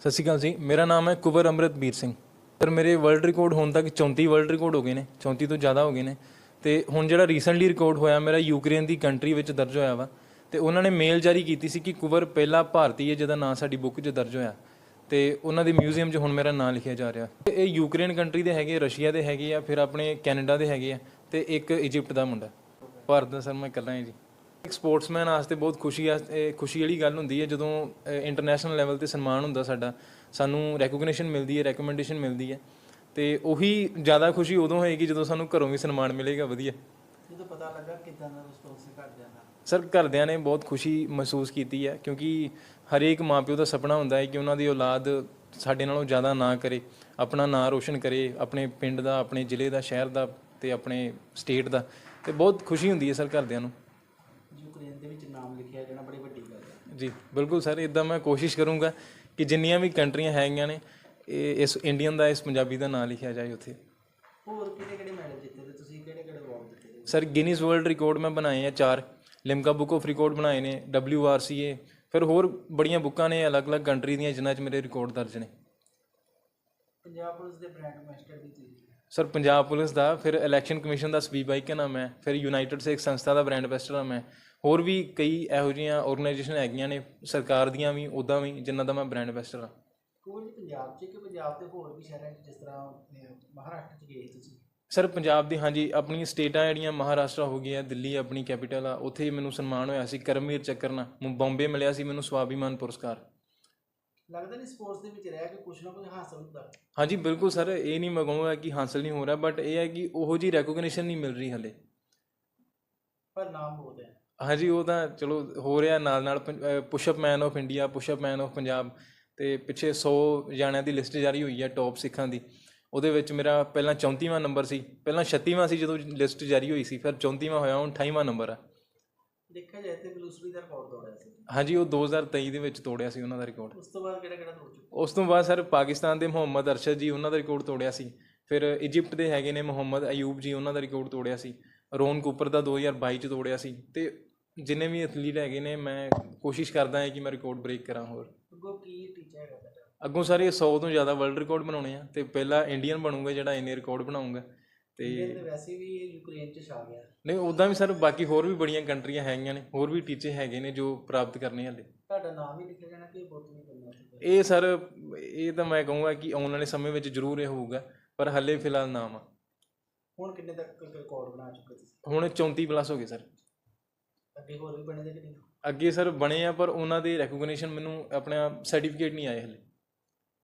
ਸਤਿ ਸ਼੍ਰੀ ਅਕਾਲ ਜੀ। ਮੇਰਾ ਨਾਮ ਹੈ ਕੁਵਰ ਅੰਮ੍ਰਿਤਬੀਰ ਸਿੰਘ। ਸਰ, ਮੇਰੇ ਵਰਲਡ ਰਿਕਾਰਡ ਹੋਣ ਤੱਕ 34 ਵਰਲਡ ਰਿਕਾਰਡ ਹੋ ਗਏ ਨੇ 34 ਤੋਂ ਜ਼ਿਆਦਾ ਹੋ ਗਏ ਨੇ। ਤੇ ਹੁਣ ਜਿਹੜਾ ਰੀਸੈਂਟਲੀ ਰਿਕਾਰਡ ਹੋਇਆ ਮੇਰਾ ਯੂਕਰੇਨ ਦੀ ਕੰਟਰੀ ਵਿੱਚ ਦਰਜ ਹੋਇਆ ਵਾ। ਤੇ ਉਹਨਾਂ ਨੇ ਮੇਲ ਜਾਰੀ ਕੀਤੀ ਸੀ ਕਿ ਕੁਵਰ ਪਹਿਲਾ ਭਾਰਤੀ ਹੈ ਜਿਹਦਾ ਨਾਂ ਸਾਡੀ ਬੁੱਕ 'ਚ ਦਰਜ ਹੋਇਆ। ਤੇ ਉਹਨਾਂ ਦੇ ਮਿਊਜ਼ੀਅਮ 'ਚ ਹੁਣ ਮੇਰਾ ਨਾਂ ਲਿਖਿਆ ਜਾ ਰਿਹਾ। ਤੇ ਇਹ ਯੂਕਰੇਨ ਕੰਟਰੀ ਦੇ ਹੈਗੇ ਰਸ਼ੀਆ ਦੇ ਹੈਗੇ ਆ, ਫਿਰ ਆਪਣੇ ਕੈਨੇਡਾ ਦੇ ਹੈਗੇ ਆ। ਤੇ ਇੱਕ ਇਜਿਪਟ ਦਾ ਮੁੰਡਾ। ਭਾਰਤ ਦਾ ਸਰ, ਮੈਂ ਇਕੱਲਾ ਹਾਂ ਜੀ। ਇੱਕ ਸਪੋਰਟਸਮੈਨ ਵਾਸਤੇ ਬਹੁਤ ਖੁਸ਼ੀ ਆ ਇਹ ਖੁਸ਼ੀ ਵਾਲੀ ਗੱਲ ਹੁੰਦੀ ਹੈ ਜਦੋਂ ਇੰਟਰਨੈਸ਼ਨਲ ਲੈਵਲ ਤੇ ਸਨਮਾਨ ਹੁੰਦਾ ਸਾਡਾ ਸਾਨੂੰ ਰੈਕੋਗਨੀਸ਼ਨ ਮਿਲਦੀ ਹੈ ਰეკਮੈਂਡੇਸ਼ਨ ਮਿਲਦੀ ਹੈ ਤੇ ਉਹੀ ਜ਼ਿਆਦਾ ਖੁਸ਼ੀ ਉਦੋਂ ਹੋਏਗੀ ਜਦੋਂ ਸਾਨੂੰ ਘਰੋਂ ਵੀ ਸਨਮਾਨ ਮਿਲੇਗਾ ਵਧੀਆ। ਜਦੋਂ ਪਤਾ ਲੱਗਾ ਕਿਦਾਂ ਦਾ ਰਿਸਪੌਂਸ ਦਾ ਸਰ ਘਰਦਿਆਂ ਨੇ ਬਹੁਤ ਖੁਸ਼ੀ ਮਹਿਸੂਸ ਕੀਤੀ ਹੈ ਕਿਉਂਕਿ ਹਰੇਕ ਮਾਪਿਓ ਦਾ ਸੁਪਨਾ ਹੁੰਦਾ ਹੈ ਕਿ ਉਹਨਾਂ ਦੀ ਔਲਾਦ ਸਾਡੇ ਨਾਲੋਂ ਜ਼ਿਆਦਾ ਨਾ ਕਰੇ ਆਪਣਾ ਨਾਂ ਰੋਸ਼ਨ ਕਰੇ ਆਪਣੇ ਪਿੰਡ ਦਾ ਆਪਣੇ ਜ਼ਿਲ੍ਹੇ ਦਾ ਸ਼ਹਿਰ ਦਾ ਤੇ ਆਪਣੇ ਸਟੇਟ ਦਾ ਤੇ ਬਹੁਤ ਖੁਸ਼ੀ ਹੁੰਦੀ ਹੈ ਸਰ ਘਰਦਿਆਂ ਨੂੰ। ਯੂਕਰੇਨ ਦੇ ਵਿੱਚ ਨਾਮ ਲਿਖਿਆ ਜਾਣਾ ਬੜੀ ਵੱਡੀ ਗੱਲ ਹੈ ਜੀ ਬਿਲਕੁਲ ਸਰ ਇਦਾਂ ਮੈਂ ਕੋਸ਼ਿਸ਼ ਕਰੂੰਗਾ ਕਿ ਜਿੰਨੀਆਂ ਵੀ ਕੰਟਰੀਆਂ ਹੈਗੀਆਂ ਨੇ ਇਹ ਇਸ ਇੰਡੀਅਨ ਦਾ ਇਸ ਪੰਜਾਬੀ ਦਾ ਨਾਂ ਲਿਖਿਆ ਜਾਏ ਉੱਥੇ। ਹੋਰ ਕਿਹੜੇ ਕਿਹੜੇ ਮੈਡਲ ਜਿੱਤੇ ਤੇ ਤੁਸੀਂ ਕਿਹੜੇ ਕਿਹੜੇ ਅਵਾਰਡ ਜਿੱਤੇ ਨੇ? ਸਰ ਗਿਨੀਜ਼ ਵਰਲਡ ਰਿਕਾਰਡ ਮੈਂ ਬਣਾਏ ਆ ਚਾਰ ਲਿਮਕਾ ਬੁੱਕ ਆਫ ਰਿਕਾਰਡ ਬਣਾਏ ਨੇ WRCA ਫਿਰ ਹੋਰ ਬੜੀਆਂ ਬੁੱਕਾਂ ਨੇ ਅਲੱਗ-ਅਲੱਗ ਕੰਟਰੀ ਦੀਆਂ ਜਿਨ੍ਹਾਂ 'ਚ ਮੇਰੇ ਰਿਕਾਰਡ ਦਰਜ ਨੇ। ਪੰਜਾਬ ਪੁਲਿਸ ਦੇ ਬ੍ਰਾਂਡ ਮਾਸਟਰ ਵੀ ਤੁਸੀਂ। ਸਰ ਪੰਜਾਬ ਪੁਲਿਸ ਦਾ ਫਿਰ ਇਲੈਕਸ਼ਨ ਕਮਿਸ਼ਨ ਦਾ ਸਵੀਪ ਆਈਕਨ ਆ ਮੈਂ ਫਿਰ ਯੂਨਾਈਟਿਡ ਸਿੱਖ ਸੰਸਥਾ ਦਾ ਬ੍ਰਾਂਡ ਐਂਬੈਸਡਰ ਆ ਮੈਂ। ਹੋਰ ਵੀ ਕਈ ਇਹੋ ਜਿਹੀਆਂ ਆਰਗੇਨਾਈਜੇਸ਼ਨ ਹੈਗੀਆਂ ਨੇ ਸਰਕਾਰ ਦੀਆਂ ਵੀ ਉੱਦਾਂ ਵੀ ਜਿਨ੍ਹਾਂ ਦਾ ਮੈਂ ਬ੍ਰਾਂਡ ਐਂਬੈਸਡਰ ਆ। ਕੋਈ ਪੰਜਾਬ 'ਚ ਕਿ ਪੰਜਾਬ ਦੇ ਹੋਰ ਵੀ ਸ਼ਹਿਰਾਂ 'ਚ ਜਿਸ ਤਰ੍ਹਾਂ ਅਹ, ਮਹਾਰਾਸ਼ਟਰ 'ਚ ਗਏ ਤੁਸੀਂ? ਸਰ ਪੰਜਾਬ ਦੀ ਹਾਂਜੀ ਆਪਣੀ ਸਟੇਟਾਂ ਜਿਹੜੀਆਂ ਮਹਾਰਾਸ਼ਟਰ ਹੋ ਗਈ ਹੈ ਦਿੱਲੀ ਆਪਣੀ ਕੈਪੀਟਲ ਆ ਉੱਥੇ ਹੀ ਮੈਨੂੰ ਸਨਮਾਨ ਹੋਇਆ ਸੀ ਕਰਮਵੀਰ ਚੱਕਰ ਨਾਲ ਮੈਨੂੰ ਬੰਬੇ ਮਿਲਿਆ ਸੀ ਮੈਨੂੰ ਸਵਾਭੀਮਾਨ ਪੁਰਸਕਾਰ। ਲੱਗਦਾ ਨਹੀਂ ਸਪੋਰਟਸ ਦੇ ਵਿੱਚ ਰਹਿ ਕੇ ਕੁਛ ਨਾ ਕੁਛ ਹਾਸਲ ਹੁੰਦਾ। ਹਾਂਜੀ ਬਿਲਕੁਲ ਸਰ ਇਹ ਨਹੀਂ ਮੈਂ ਕਹੂੰਗਾ ਕਿ ਹਾਸਲ ਨਹੀਂ ਹੋ ਰਿਹਾ ਬਟ ਇਹ ਹੈ ਕਿ ਉਹੋ ਜੀ ਰੈਕੋਗਨੀਸ਼ਨ ਨਹੀਂ ਮਿਲ ਰਹੀ ਹਲੇ। ਪਰ ਨਾਮ ਬਹੁਤ ਹੈ। ਹਾਂਜੀ ਉਹ ਤਾਂ ਚਲੋ ਹੋ ਰਿਹਾ ਨਾਲ ਨਾਲ pushup man of India pushup man of Punjab ਤੇ ਪਿੱਛੇ 100 ਜਾਣਿਆਂ ਦੀ ਲਿਸਟ ਜਾਰੀ ਹੋਈ ਹੈ ਟੌਪ ਸਿੱਖਾਂ ਦੀ। ਉਹਦੇ ਵਿੱਚ ਮੇਰਾ ਪਹਿਲਾਂ 34ਵਾਂ ਨੰਬਰ ਸੀ ਪਹਿਲਾਂ 36ਵਾਂ ਸੀ ਜਦੋਂ ਲਿਸਟ ਜਾਰੀ ਹੋਈ ਸੀ ਫਿਰ 34ਵਾਂ ਹੋਇਆ ਹੁਣ 28ਵਾਂ ਨੰਬਰ ਆ। ਦੇਖਿਆ ਜਾਏ ਤੇ ਬਲੂਸਰੀ ਦਾ ਰਿਕਾਰਡ ਤੋੜਿਆ ਸੀ। ਹਾਂਜੀ ਉਹ 2023 ਦੇ ਵਿੱਚ ਤੋੜਿਆ ਸੀ ਉਹਨਾਂ ਦਾ ਰਿਕਾਰਡ ਉਸ ਤੋਂ ਬਾਅਦ ਕਿਹੜਾ ਕਿਹੜਾ ਤੋੜ ਚੁੱਕਾ ਉਸ ਤੋਂ ਬਾਅਦ ਸਰ ਪਾਕਿਸਤਾਨ ਦੇ ਮੁਹੰਮਦ ਅਰਸ਼ਦ ਜੀ ਉਹਨਾਂ ਦਾ ਰਿਕਾਰਡ ਤੋੜਿਆ ਸੀ। ਫਿਰ ਇਜਿਪਟ ਦੇ ਹੈਗੇ ਨੇ ਮੁਹੰਮਦ ਅਯੂਬ ਜੀ ਉਹਨਾਂ ਦਾ ਰਿਕਾਰਡ ਤੋੜਿਆ ਸੀ। ਰੋਨ ਕੂਪਰ ਦਾ 2022 ਚ ਤੋੜਿਆ ਸੀ। ਤੇ ਜਿੰਨੇ ਵੀ ਐਥਲੀਟ ਹੈਗੇ ਨੇ ਮੈਂ ਕੋਸ਼ਿਸ਼ ਕਰਦਾ ਹਾਂ ਕਿ ਮੈਂ ਰਿਕਾਰਡ ਬ੍ਰੇਕ ਕਰਾਂ ਹੋਰ। ਅੱਗੋਂ ਕੀ ਟੀਚਾ ਹੈਗਾ ਅੱਗੋਂ ਸਾਰੇ 100 ਤੋਂ ਜ਼ਿਆਦਾ ਵਰਲਡ ਰਿਕਾਰਡ ਬਣਾਉਣੇ ਆ। ਤੇ ਪਹਿਲਾ ਇੰਡੀਅਨ ਬਣੂਗਾ ਜਿਹੜਾ ਇੰਨੇ ਰਿਕਾਰਡ ਬਣਾਉਂਗਾ ਤੇ ਵੈਸੇ ਵੀ ਯੂਕਰੇਨ 'ਚ ਛਾ ਗਿਆ। ਨਹੀਂ ਉਦਾਂ ਵੀ ਸਰ ਬਾਕੀ ਹੋਰ ਵੀ ਬੜੀਆਂ ਕੰਟਰੀਆਂ ਹੈਗੀਆਂ ਨੇ ਹੋਰ ਵੀ ਟੀਚੇ ਹੈਗੇ ਨੇ ਜੋ ਪ੍ਰਾਪਤ ਕਰਨੇ ਹਲੇ। ਤੁਹਾਡਾ ਨਾਮ ਹੀ ਲਿਖਿਆ ਜਾਣਾ ਕਿ ਬਹੁਤ ਨਹੀਂ ਕਰਨਾ? ਇਹ ਸਰ ਇਹ ਤਾਂ ਮੈਂ ਕਹੂੰਗਾ ਕਿ ਆਉਣ ਵਾਲੇ ਸਮੇਂ ਵਿੱਚ ਜ਼ਰੂਰ ਇਹ ਹੋਊਗਾ ਪਰ ਹਲੇ ਫਿਲਹਾਲ ਨਾਮ ਆ। ਹੁਣ ਕਿੰਨੇ ਤੱਕ ਰਿਕਾਰਡ ਬਣਾ ਚੁੱਕੇ ਤੁਸੀਂ? ਹੁਣ 34 ਪਲੱਸ ਹੋ ਗਏ ਸਰ। ਅੱਗੇ ਹੋਰ ਵੀ ਬਣੇ ਦੇ ਕਿ ਨਹੀਂ? ਅੱਗੇ ਸਰ ਬਣੇ ਆ ਪਰ ਉਹਨਾਂ ਦੇ ਰੈਕੋਗਨੀਸ਼ਨ ਮੈਨੂੰ ਆਪਣਾ ਸਰਟੀਫਿਕੇਟ ਨਹੀਂ ਆਏ ਹਲੇ।